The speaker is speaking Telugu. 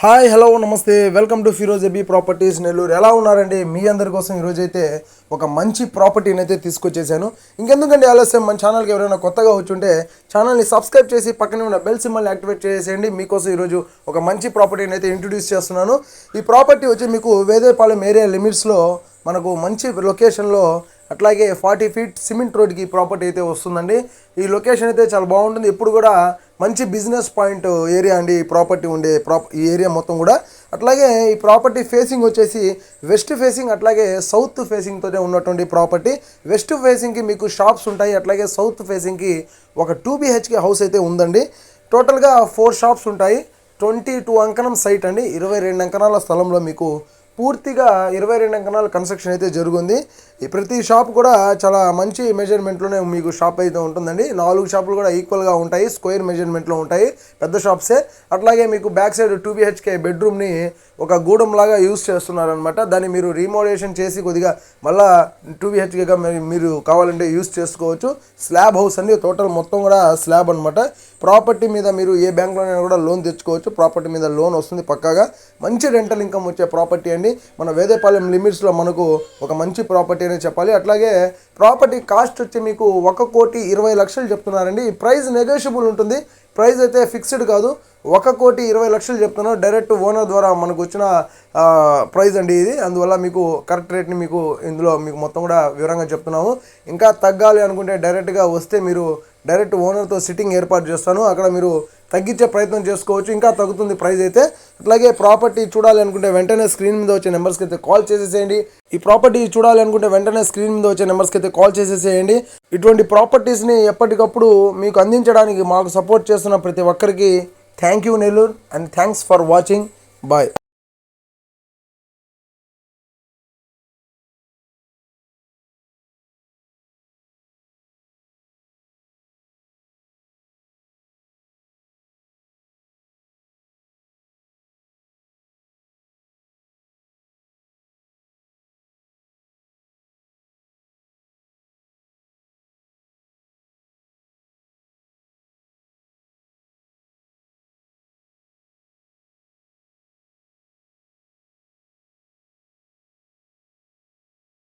హాయ్ హలో నమస్తే. Welcome to Firoz AB properties Nellore. ఎలా ఉన్నారండి? మీ అందరి కోసం ఈరోజు అయితే ఒక మంచి ప్రాపర్టీని అయితే తీసుకొచ్చేసాను. ఇంకెందుకంటే ఆలస్యం? మన ఛానల్కి ఎవరైనా కొత్తగా వచ్చుంటే ఛానల్ని సబ్స్క్రైబ్ చేసి పక్కనే ఉన్న బెల్ సింబల్ని యాక్టివేట్ చేసేయండి. మీకోసం ఈరోజు ఒక మంచి ప్రాపర్టీని అయితే ఇంట్రడ్యూస్ చేస్తున్నాను. ఈ ప్రాపర్టీ వచ్చి మీకు వేదేపాలెం ఏరియా లిమిట్స్లో మనకు మంచి లొకేషన్లో అట్లాగే ఫార్టీ ఫీట్ సిమెంట్ రోడ్కి ప్రాపర్టీ అయితే వస్తుందండి. ఈ లొకేషన్ అయితే చాలా బాగుంటుంది. ఎప్పుడు కూడా మంచి బిజినెస్ పాయింట్ ఏరియా అండి ఈ ప్రాపర్టీ ఉండే ప్రాప్ ఈ ఏరియా మొత్తం కూడా. అట్లాగే ఈ ప్రాపర్టీ ఫేసింగ్ వచ్చేసి వెస్ట్ ఫేసింగ్ అట్లాగే సౌత్ ఫేసింగ్తోనే ఉన్నటువంటి ప్రాపర్టీ. వెస్ట్ ఫేసింగ్కి మీకు షాప్స్ ఉంటాయి. అట్లాగే సౌత్ ఫేసింగ్కి ఒక టూ బిహెచ్కే హౌస్ అయితే ఉందండి. టోటల్గా ఫోర్ షాప్స్ ఉంటాయి. ట్వంటీ టూ అంకణం సైట్ అండి. ఇరవై రెండు అంకణాల స్థలంలో మీకు పూర్తిగా ఇరవై రెండు అంకణాల కన్స్ట్రక్షన్ అయితే జరుగుంది. ఈ ప్రతి షాప్ కూడా చాలా మంచి మెజర్మెంట్లోనే మీకు షాప్ అయితే ఉంటుందండి. నాలుగు షాపులు కూడా ఈక్వల్గా ఉంటాయి స్క్వేర్ మెజర్మెంట్లో ఉంటాయి పెద్ద షాప్సే అట్లాగే మీకు back side two B H K బెడ్రూమ్ని ఒక గూడెం లాగా యూస్ చేస్తున్నారనమాట దాన్ని మీరు రీమోడేషన్ చేసి కొద్దిగా మళ్ళా టూ బిహెచ్కేగా మీరు కావాలంటే యూస్ చేసుకోవచ్చు. స్లాబ్ హౌస్ అండి టోటల్ మొత్తం కూడా స్లాబ్ అనమాట ప్రాపర్టీ మీద మీరు ఏ బ్యాంక్లోనైనా కూడా లోన్ తెచ్చుకోవచ్చు. ప్రాపర్టీ మీద లోన్ వస్తుంది పక్కాగా. మంచి రెంటల్ ఇన్కమ్ వచ్చే ప్రాపర్టీ అండి. మన వేదేపాలెం లిమిట్స్లో మనకు ఒక మంచి ప్రాపర్టీ అనే చెప్పాలి. అట్లాగే ప్రాపర్టీ కాస్ట్ వచ్చి మీకు ఒక కోటి ఇరవై లక్షలు చెప్తున్నారండి. ప్రైస్ నెగోషియబుల్ ఉంటుంది. ప్రైస్ అయితే ఫిక్స్డ్ కాదు. ఒక కోటి ఇరవై లక్షలు చెప్తున్నాను. డైరెక్ట్ ఓనర్ ద్వారా మనకు వచ్చిన ప్రైజ్ అండి ఇది. అందువల్ల మీకు కరెక్ట్ రేట్ని మీకు ఇందులో మీకు మొత్తం కూడా వివరంగా చెప్తున్నాము. ఇంకా తగ్గాలి అనుకుంటే డైరెక్ట్గా వస్తే మీరు డైరెక్ట్ ఓనర్తో సిట్టింగ్ ఏర్పాటు చేస్తాను. అక్కడ మీరు తగ్గించే ప్రయత్నం చేసుకోవచ్చు. ఇంకా తగ్గుతుంది ప్రైస్ అయితే. అట్లాగే ప్రాపర్టీ చూడాలి అనుకుంటే వెంటనే స్క్రీన్ మీద వచ్చే నెంబర్స్కి అయితే కాల్ చేసేసేయండి. ఈ ప్రాపర్టీ చూడాలి అనుకుంటే వెంటనే స్క్రీన్ మీద వచ్చే నెంబర్స్కి అయితే కాల్ చేసేసేయండి. ఇటువంటి ప్రాపర్టీస్ని ఎప్పటికప్పుడు మీకు అందించడానికి మాకు సపోర్ట్ చేస్తున్న ప్రతి ఒక్కరికి thank you Nellore and thanks for watching. Bye.